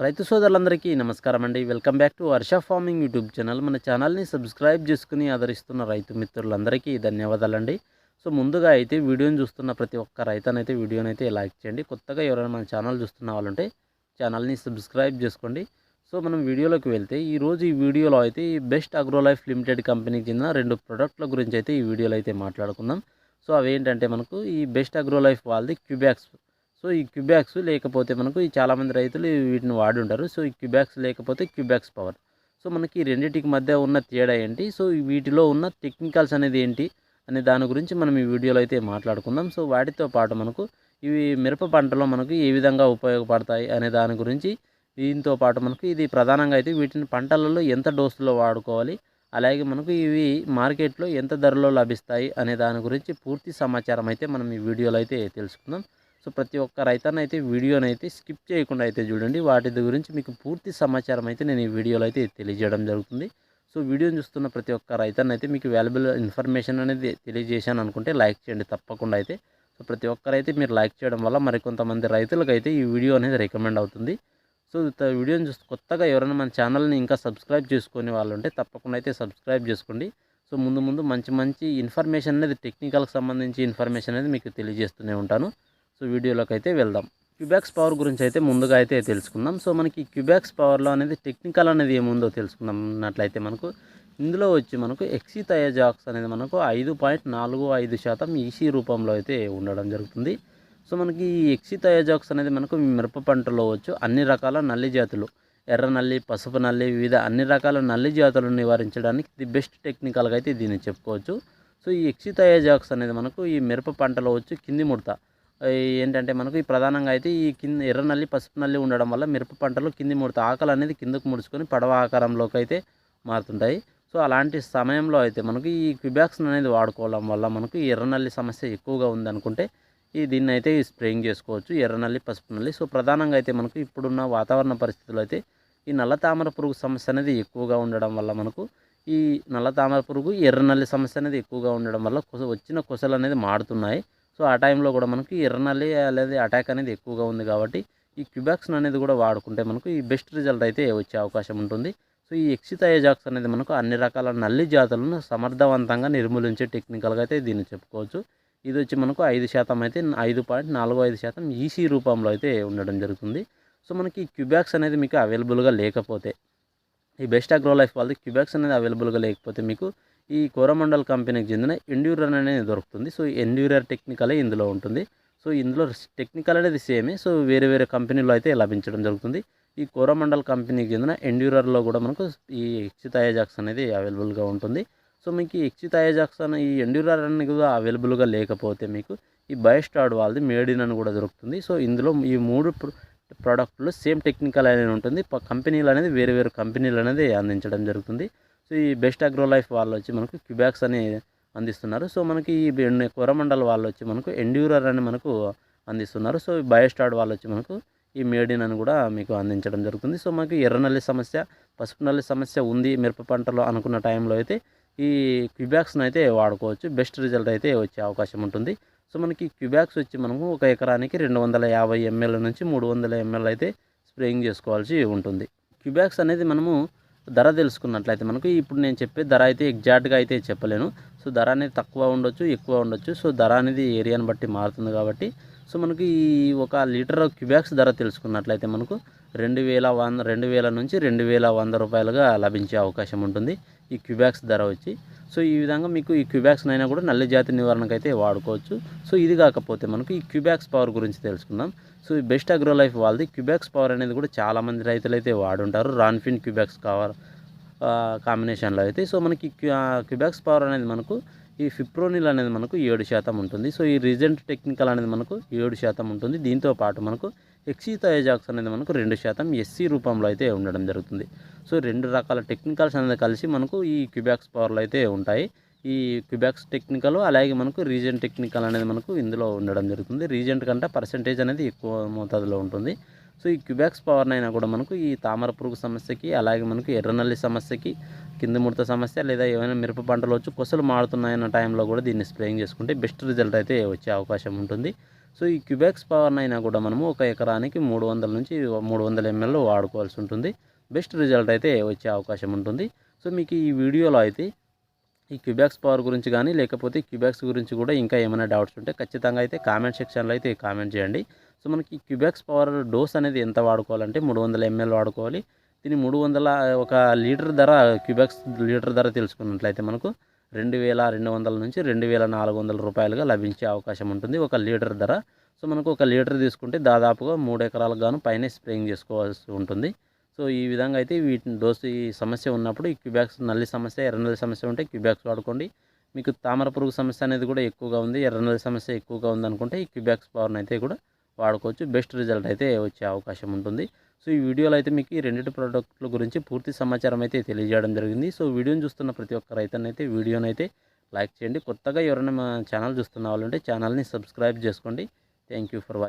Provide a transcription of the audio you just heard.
రైతు సోదరులందరికీ నమస్కారం అండి. Welcome back to Varsha farming YouTube channel. మన ఛానల్ని సబ్స్క్రైబ్ చేసుకుని ఆదరిస్తున్న రైతు మిత్రులందరికీ ధన్యవాదాలండి. సో ముందుగా అయితే వీడియోని చూస్తున్న ప్రతి ఒక్క రైతనైతే వీడియోనైతే అయితే లైక్ చేయండి. కొత్తగా ఎవరైనా మన ఛానల్ చూస్తున్న వాళ్ళుంటే ఛానల్ని సబ్స్క్రైబ్ చేసుకోండి. సో మనం వీడియోలోకి వెళ్తే ఈరోజు ఈ వీడియోలో అయితే ఈ బెస్ట్ అగ్రోలైఫ్ లిమిటెడ్ కంపెనీకి చెందిన రెండు ప్రొడక్ట్ల గురించి అయితే ఈ వీడియోలో అయితే మాట్లాడుకుందాం. సో అవేంటంటే మనకు ఈ బెస్ట్ అగ్రోలైఫ్ వాళ్ళది క్యూబ్యాక్స్ సో ఈ క్యూబ్యాక్స్ లేకపోతే మనకు ఈ చాలామంది రైతులు వీటిని వాడి ఉంటారు సో ఈ క్యూబ్యాక్స్ లేకపోతే క్యూబ్యాక్స్ పవర్. సో మనకి రెండింటికి మధ్య ఉన్న తేడా ఏంటి? సో వీటిలో ఉన్న టెక్నికల్స్ అనేది ఏంటి? అనే దాని గురించి మనం ఈ వీడియోలో అయితే మాట్లాడుకుందాం. సో వాటితో పాటు మనకు ఇవి మిరప పంటలో మనకు ఏ విధంగా ఉపయోగపడతాయి అనే దాని గురించి దీంతో పాటు మనకు ఇది ప్రధానంగా అయితే వీటిని పంటలలో ఎంత డోసులో వాడుకోవాలి? అలాగే మనకు ఇవి మార్కెట్లో ఎంత ధరలో లభిస్తాయి? అనే దాని గురించి పూర్తి సమాచారం అయితే మనం ఈ వీడియోలో అయితే తెలుసుకుందాం. సో ప్రతి ఒక్క రైతన్నైతే అయితే వీడియోని అయితే స్కిప్ చేయకుండా అయితే చూడండి. వాటి గురించి మీకు పూర్తి సమాచారం అయితే నేను ఈ వీడియోలో అయితే తెలియజేయడం జరుగుతుంది. సో వీడియోని చూస్తున్న ప్రతి ఒక్క రైతన్న అయితే మీకు వాల్యుబుల్ ఇన్ఫర్మేషన్ అనేది తెలియజేశాను అనుకుంటే లైక్ చేయండి తప్పకుండా అయితే. సో ప్రతి ఒక్కరైతే మీరు లైక్ చేయడం వల్ల మరికొంతమంది రైతులకు అయితే ఈ వీడియో అనేది రికమెండ్ అవుతుంది. సో త- వీడియోని చూస్తే కొత్తగా ఎవరైనా మన ఛానల్ని ఇంకా సబ్స్క్రైబ్ చేసుకునే వాళ్ళు ఉంటే తప్పకుండా అయితే సబ్స్క్రైబ్ చేసుకోండి. సో ముందు ముందు మంచి మంచి ఇన్ఫర్మేషన్ అనేది టెక్నికల్కి సంబంధించి ఇన్ఫర్మేషన్ అనేది మీకు తెలియజేస్తూనే ఉంటాను. సో వీడియోలోకి అయితే వెళ్దాం. క్యూబ్యాక్స్ పవర్ గురించి అయితే ముందుగా అయితే తెలుసుకుందాం. సో మనకి క్యూబ్యాక్స్ పవర్లో అనేది టెక్నికల్ అనేది ఏముందో తెలుసుకుందాం అన్నట్లయితే మనకు ఇందులో వచ్చి మనకు ఎక్సిథయాజాక్స్ అనేది మనకు ఐదు పాయింట్ నాలుగు ఐదు శాతం ఈసీ రూపంలో అయితే ఉండడం జరుగుతుంది. సో మనకి ఈ ఎక్సిథయాజాక్స్ అనేది మనకు మిరప పంటలో వచ్చు అన్ని రకాల నల్లి జాతులు ఎర్ర నల్లి పసుపు నల్లి వివిధ అన్ని రకాల నల్లి జాతులను నివారించడానికి ది బెస్ట్ టెక్నికల్గా అయితే దీన్ని చెప్పుకోవచ్చు. సో ఈ ఎక్సిథయాజాక్స్ అనేది మనకు ఈ మిరప పంటలో వచ్చు కింది ముడత. ఏంటంటే మనకు ఈ ప్రధానంగా అయితే ఈ కింద ఎర్ర నల్లి పసుపు నల్లి ఉండడం వల్ల మిరప పంటలు కింది ముడత ఆకలి అనేది కిందకు ముడుచుకొని పడవ ఆకారంలోకి అయితే మారుతుంటాయి. సో అలాంటి సమయంలో అయితే మనకు ఈ క్విబాక్సిన్ అనేది వాడుకోవడం వల్ల మనకు ఎర్రనల్లి ఎర్ర నల్లి సమస్య ఎక్కువగా ఉందనుకుంటే ఈ దీన్ని అయితే స్ప్రేయింగ్ చేసుకోవచ్చు ఎర్ర నల్లి పసుపు నల్లి. సో ప్రధానంగా అయితే మనకు ఇప్పుడున్న వాతావరణ పరిస్థితుల్లో అయితే ఈ నల్ల తామర పురుగు సమస్య అనేది ఎక్కువగా ఉండడం వల్ల మనకు ఈ నల్ల తామర పురుగు ఎర్ర నల్లి సమస్య అనేది ఎక్కువగా ఉండడం వల్ల కొస వచ్చిన కొసలు అనేది మాడుతున్నాయి సో ఆ టైంలో కూడా మనకి ఎర్రనల్లి అనేది అటాక్ అనేది ఎక్కువగా ఉంది కాబట్టి ఈ క్యూబాక్స్ అనేది కూడా వాడుకుంటే మనకు ఈ బెస్ట్ రిజల్ట్ అయితే వచ్చే అవకాశం ఉంటుంది. సో ఈ ఎక్సితయోజాక్స్ అనేది మనకు అన్ని రకాల నల్లి జాతులను సమర్థవంతంగా నిర్మూలించే టెక్నికల్గా అయితే దీన్ని చెప్పుకోవచ్చు. ఇది వచ్చి మనకు ఐదు శాతం అయితే ఐదు పాయింట్ నాలుగు ఐదు శాతం ఈసీ రూపంలో అయితే ఉండడం జరుగుతుంది. సో మనకి ఈ క్యూబాక్స్ అనేది మీకు అవైలబుల్గా లేకపోతే ఈ బెస్ట్ అగ్రో లైఫ్ వాళ్ళది క్యూబాక్స్ అనేది అవైలబుల్గా లేకపోతే మీకు ఈ కోరమండల్ కంపెనీకి చెందిన ఎండ్యూరర్ అనేది దొరుకుతుంది. సో ఎండ్యూరర్ టెక్నికలే ఇందులో ఉంటుంది. సో ఇందులో టెక్నికల్ అనేది సేమే సో వేరే వేరే కంపెనీలో అయితే లభించడం జరుగుతుంది. ఈ కోరమండల్ కంపెనీకి చెందిన ఎండ్యూరర్లో కూడా మనకు ఈ ఎక్సితాయజాక్స్ అనేది అవైలబుల్గా ఉంటుంది. సో మీకు ఈ ఎక్సితాయజాక్స్ అనే ఈ ఎండ్యూరర్ అనేది కూడా అవైలబుల్గా లేకపోతే మీకు ఈ బయోస్టాడ్ వాళ్ళది మేడిన్ అని కూడా దొరుకుతుంది. సో ఇందులో ఈ మూడు ప్రోడక్ట్లు సేమ్ టెక్నికల్ అనేది ఉంటుంది. కంపెనీలు అనేది వేరే వేరే కంపెనీలు అనేది అందించడం జరుగుతుంది. సో ఈ బెస్ట్ అగ్రో లైఫ్ వాళ్ళు వచ్చి మనకు క్యూబ్యాక్స్ అని అందిస్తున్నారు. సో మనకి ఈ కొరమండల్ వాళ్ళు వచ్చి మనకు ఎండ్యూరర్ అని మనకు అందిస్తున్నారు. సో ఈ బయోస్టాడ్ వాళ్ళు వచ్చి మనకు ఈ మేడిన్ అని కూడా మీకు అందించడం జరుగుతుంది. సో మనకి ఎర్ర నల్లి సమస్య పసుపు నల్లి సమస్య ఉంది మిరప పంటలో అనుకున్న టైంలో అయితే ఈ క్యూబ్యాక్స్ని అయితే వాడుకోవచ్చు. బెస్ట్ రిజల్ట్ అయితే వచ్చే అవకాశం ఉంటుంది. సో మనకి క్యూబ్యాక్స్ వచ్చి మనము ఒక ఎకరానికి రెండు వందల యాభై ఎంఎల్ నుంచి మూడు వందల ఎంఎల్ అయితే స్ప్రేయింగ్ చేసుకోవాల్సి ఉంటుంది. క్యూబ్యాక్స్ అనేది మనము ధర తెలుసుకున్నట్లయితే మనకు ఇప్పుడు నేను చెప్పే ధర అయితే ఎగ్జాక్ట్గా అయితే చెప్పలేను. సో ధర అనేది తక్కువ ఉండొచ్చు ఎక్కువ ఉండొచ్చు. సో ధర అనేది ఏరియాని బట్టి మారుతుంది కాబట్టి. సో మనకి ఈ ఒక లీటర్ క్యూబ్యాక్స్ ధర తెలుసుకున్నట్లయితే మనకు రెండు వేల వంద రెండు వేల నుంచి రెండు వేల వంద రూపాయలుగా లభించే అవకాశం ఉంటుంది ఈ క్యూబ్యాక్స్ ధర వచ్చి. సో ఈ విధంగా మీకు ఈ క్యూబ్యాక్స్నైనా కూడా నల్లి జాతి నివారణకు అయితే వాడుకోవచ్చు. సో ఇది కాకపోతే మనకు ఈ క్యూబ్యాక్స్ పవర్ గురించి తెలుసుకుందాం. సో ఈ బెస్ట్ అగ్రో లైఫ్ వాళ్ళది. క్యూబాక్స్ పవర్ అనేది కూడా చాలామంది రైతులు అయితే వాడుంటారు. రాన్ఫిన్ క్యూబ్యాక్స్ కవర్ కాంబినేషన్లో అయితే. సో మనకి క్యూబ్యాక్స్ పవర్ అనేది మనకు ఈ ఫిప్రోనిల్ అనేది మనకు ఏడు శాతం ఉంటుంది. సో ఈ రీజెంట్ టెక్నికల్ అనేది మనకు ఏడు శాతం ఉంటుంది. దీంతో పాటు మనకు ఎక్సీతయోజాక్స్ అనేది మనకు రెండు శాతం ఎస్సీ రూపంలో అయితే ఉండడం జరుగుతుంది. సో రెండు రకాల టెక్నికల్స్ అనేది కలిసి మనకు ఈ క్యూబ్యాక్స్ పవర్లో అయితే ఉంటాయి. ఈ క్యూబ్యాక్స్ టెక్నికల్ అలాగే మనకు రీజెంట్ టెక్నికల్ అనేది మనకు ఇందులో ఉండడం జరుగుతుంది. రీజెంట్ కంటే పర్సంటేజ్ అనేది ఎక్కువ మోతాదులో ఉంటుంది. సో ఈ క్యూబ్యాక్స్ పవర్ అయినా కూడా మనకు ఈ తామర పురుగు సమస్యకి అలాగే మనకు ఎర్రనల్లి సమస్యకి కింద ముడత సమస్య లేదా ఏమైనా మిరప పంటలు వచ్చి కొసలు మారుతున్నాయన్న టైంలో కూడా దీన్ని స్ప్రేయింగ్ చేసుకుంటే బెస్ట్ రిజల్ట్ అయితే వచ్చే అవకాశం ఉంటుంది. సో ఈ క్యూబాక్స్ పవర్ అయినా కూడా మనము ఒక ఎకరానికి మూడు వందల నుంచి మూడు వందల ఎంఎల్ వాడుకోవాల్సి ఉంటుంది. బెస్ట్ రిజల్ట్ అయితే వచ్చే అవకాశం ఉంటుంది. సో మీకు ఈ వీడియోలో అయితే ఈ క్యూబ్యాక్స్ పవర్ గురించి కానీ లేకపోతే క్యూబ్యాక్స్ గురించి కూడా ఇంకా ఏమైనా డౌట్స్ ఉంటే ఖచ్చితంగా అయితే కామెంట్ సెక్షన్లో అయితే కామెంట్ చేయండి. సో మనకి క్యూబ్యాక్స్ పవర్ డోస్ అనేది ఎంత వాడుకోవాలంటే మూడు వందల ఎంఎల్ వాడుకోవాలి. దీని మూడు వందల ఒక లీటర్ ధర క్యూబ్యాక్స్ లీటర్ ధర తెలుసుకున్నట్లయితే మనకు రెండు వేల రెండు వందల నుంచి రెండు వేల నాలుగు వందల రూపాయలుగా లభించే అవకాశం ఉంటుంది ఒక లీటర్ ధర. సో మనకు ఒక లీటర్ తీసుకుంటే దాదాపుగా మూడు ఎకరాలకు గాను పైన స్ప్రేయింగ్ చేసుకోవాల్సి ఉంటుంది. సో ఈ విధంగా అయితే వీటిని డోసు ఈ సమస్య ఉన్నప్పుడు ఈ క్యూబ్యాక్స్ నల్లి సమస్య ఎర్రనల్లి సమస్య ఉంటే క్యూబ్యాక్స్ వాడుకోండి. మీకు తామర పురుగు సమస్య అనేది కూడా ఎక్కువగా ఉంది ఎర్రనల్లి సమస్య ఎక్కువగా ఉంది అనుకుంటే ఈ క్యూబ్యాక్స్ పవర్ని అయితే కూడా వాడుకోవచ్చు. బెస్ట్ రిజల్ట్ అయితే వచ్చే అవకాశం ఉంటుంది. సో ఈ వీడియోలో అయితే మీకు ఈ రెండింటి ప్రోడక్ట్ల గురించి పూర్తి సమాచారం అయితే తెలియజేయడం జరిగింది. సో వీడియోని చూస్తున్న ప్రతి ఒక్క రైతన్నైతే వీడియోని అయితే లైక్ చేయండి. కొత్తగా ఎవరైనా మా ఛానల్ చూస్తున్న వాళ్ళు ఉంటే ఛానల్ని సబ్స్క్రైబ్ చేసుకోండి. Thank you for watching